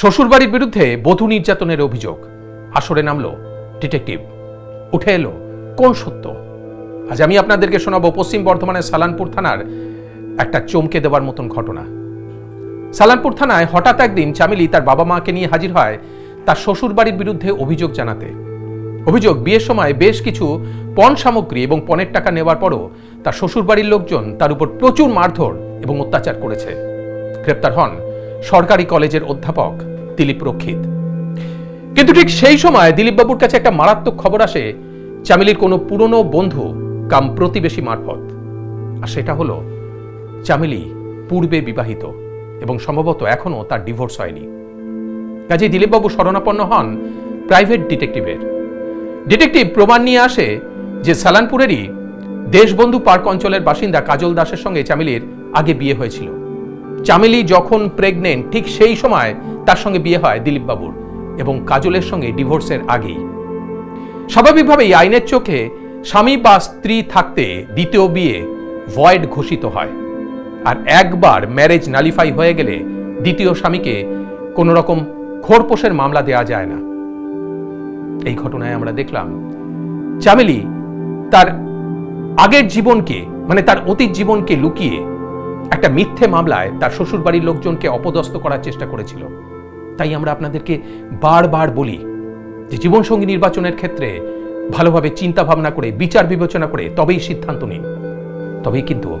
শ্বশুরবাড়ির বিরুদ্ধে বধূ নির্যাতনের অভিযোগ। আসরে নামলো ডিটেকটিভ। উঠে এলো কোন সত্য? আজ আমি আপনাদেরকে শোনাবো পশ্চিম বর্ধমানের সালানপুর থানার একটা চমকে দেওয়ার মতন ঘটনা। সালানপুর থানায় হঠাৎ একদিন চামিলি তার বাবা মাকে নিয়ে হাজির হয় তার শ্বশুরবাড়ির বিরুদ্ধে অভিযোগ জানাতে। অভিযোগ, বিয়ের সময় বেশ কিছু পণ সামগ্রী এবং পণের টাকা নেওয়ার পরও তার শ্বশুরবাড়ির লোকজন তার উপর প্রচুর মারধর এবং অত্যাচার করেছে। গ্রেপ্তার হন সরকারি কলেজের অধ্যাপক দিলীপ রক্ষিত। কিন্তু ঠিক সেই সময় দিলীপবাবুর কাছে একটা মারাত্মক খবর আসে, চামিলির কোনো পুরনো বন্ধু কাম প্রতিবেশী মারফত। আর সেটা হলো, চামিলি পূর্বে বিবাহিত এবং সম্ভবত এখনও তার ডিভোর্স হয়নি। কাজেই দিলীপবাবু শরণাপন্ন হন প্রাইভেট ডিটেকটিভের। ডিটেকটিভ প্রমাণ নিয়ে আসে যে সালানপুরেরই দেশবন্ধু পার্ক অঞ্চলের বাসিন্দা কাজল দাসের সঙ্গে চামিলির আগে বিয়ে হয়েছিল। চামেলি যখন প্রেগনেন্ট ঠিক সেই সময় তার সঙ্গে বিয়ে হয় দিলীপবাবুর এবং কাজলের সঙ্গে ডিভোর্সের আগেই। স্বাভাবিকভাবেই আইনের চোখে স্বামী বা স্ত্রী থাকতে দ্বিতীয় বিয়ে ভয়েড ঘোষিত হয়। আর একবার ম্যারেজ নালিফাই হয়ে গেলে দ্বিতীয় স্বামীকে কোনো রকম খোরপোশের মামলা দেওয়া যায় না। এই ঘটনায় আমরা দেখলাম, চামেলি তার আগের জীবনকে মানে তার অতীত জীবনকে লুকিয়ে একটা মিথ্যে মামলায় তার শ্বশুর বাড়ির লোকজনকে অপদস্থ করার চেষ্টা করেছিল। তাই আমরা আপনাদেরকে বারবার বলি যে জীবনসঙ্গী নির্বাচনের ক্ষেত্রে ভালোভাবে চিন্তা ভাবনা করে, বিচার বিবেচনা করে তবেই সিদ্ধান্ত নিন। তবেই কিন্তু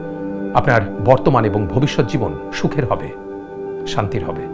আপনার বর্তমান এবং ভবিষ্যৎ জীবন সুখের হবে, শান্তির হবে।